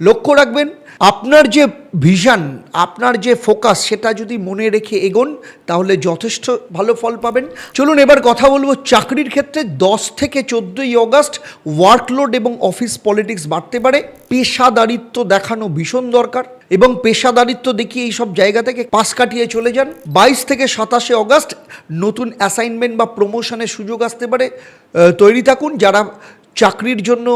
লক্ষ্য রাখবেন, আপনার যে ভিশন আপনার যে ফোকাস সেটা যদি মনে রেখে এগোন, তাহলে যথেষ্ট ভালো ফল পাবেন। চলুন এবার কথা বলব চাকরির ক্ষেত্রে। দশ থেকে চোদ্দোই অগাস্ট ওয়ার্কলোড এবং অফিস পলিটিক্স বাড়তে পারে। পেশাদারিত্ব দেখানো ভীষণ দরকার এবং পেশাদারিত্ব দেখিয়ে এই সব জায়গা থেকে পাশ কাটিয়ে চলে যান। বাইশ থেকে সাতাশে অগাস্ট নতুন অ্যাসাইনমেন্ট বা প্রমোশনের সুযোগ আসতে পারে। তৈরি থাকুন, যারা চাকরির জন্য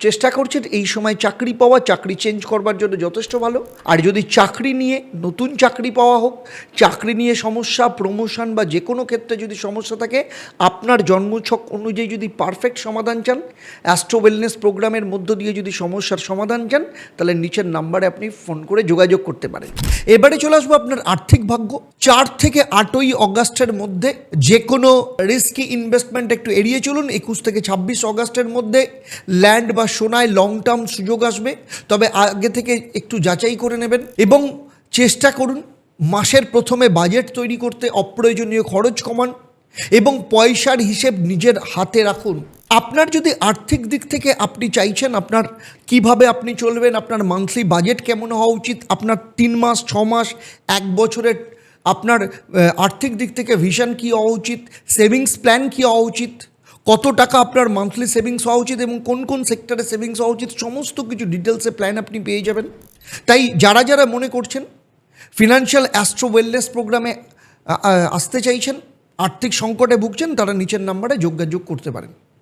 চেষ্টা করছেন, এই সময় চাকরি পাওয়া, চাকরি চেঞ্জ করবার জন্য যথেষ্ট ভালো। আর যদি চাকরি নিয়ে, নতুন চাকরি পাওয়া হোক, চাকরি নিয়ে সমস্যা প্রমোশন বা যে কোনো ক্ষেত্রে যদি সমস্যা থাকে, আপনার জন্মছক অনুযায়ী যদি পারফেক্ট সমাধান চান অ্যাস্ট্রো ওয়েলনেস প্রোগ্রামের মধ্য দিয়ে যদি সমস্যার সমাধান চান, তাহলে নিচের নাম্বারে আপনি ফোন করে যোগাযোগ করতে পারেন। এবারে চলে আসব আপনার আর্থিক ভাগ্য। চার থেকে আটই অগাস্টের মধ্যে যে কোনো রিস্কি ইনভেস্টমেন্ট একটু এড়িয়ে চলুন। একুশ থেকে ছাব্বিশ অগাস্টের মধ্যে ল্যান্ড বা সোনায় লং টার্ম সুযোগ আসবে, তবে আগে থেকে একটু যাচাই করে নেবেন এবং চেষ্টা করুন মাসের প্রথমে বাজেট তৈরি করতে অপ্রয়োজনীয় খরচ কমান এবং পয়সার হিসেব নিজের হাতে রাখুন। আপনার যদি আর্থিক দিক থেকে আপনি চাইছেন আপনার কীভাবে আপনি চলবেন, আপনার মান্থলি বাজেট কেমন হওয়া উচিত, আপনার তিন মাস, ছ মাস, এক বছরের আপনার আর্থিক দিক থেকে ভিশন কী হওয়া উচিত সেভিংস প্ল্যান কী হওয়া উচিত কত টাকা আপনার মান্থলি সেভিংস হওয়া উচিত এবং কোন কোন সেক্টরে সেভিংস হওয়া উচিত, সমস্ত কিছু ডিটেলসে প্ল্যান আপনি পেয়ে যাবেন। তাই যারা যারা মনে করছেন ফিনান্সিয়াল অ্যাস্ট্রো ওয়েলনেস প্রোগ্রামে আসতে চাইছেন, আর্থিক সংকটে ভুগছেন, তারা নিচের নাম্বারে যোগাযোগ করতে পারেন।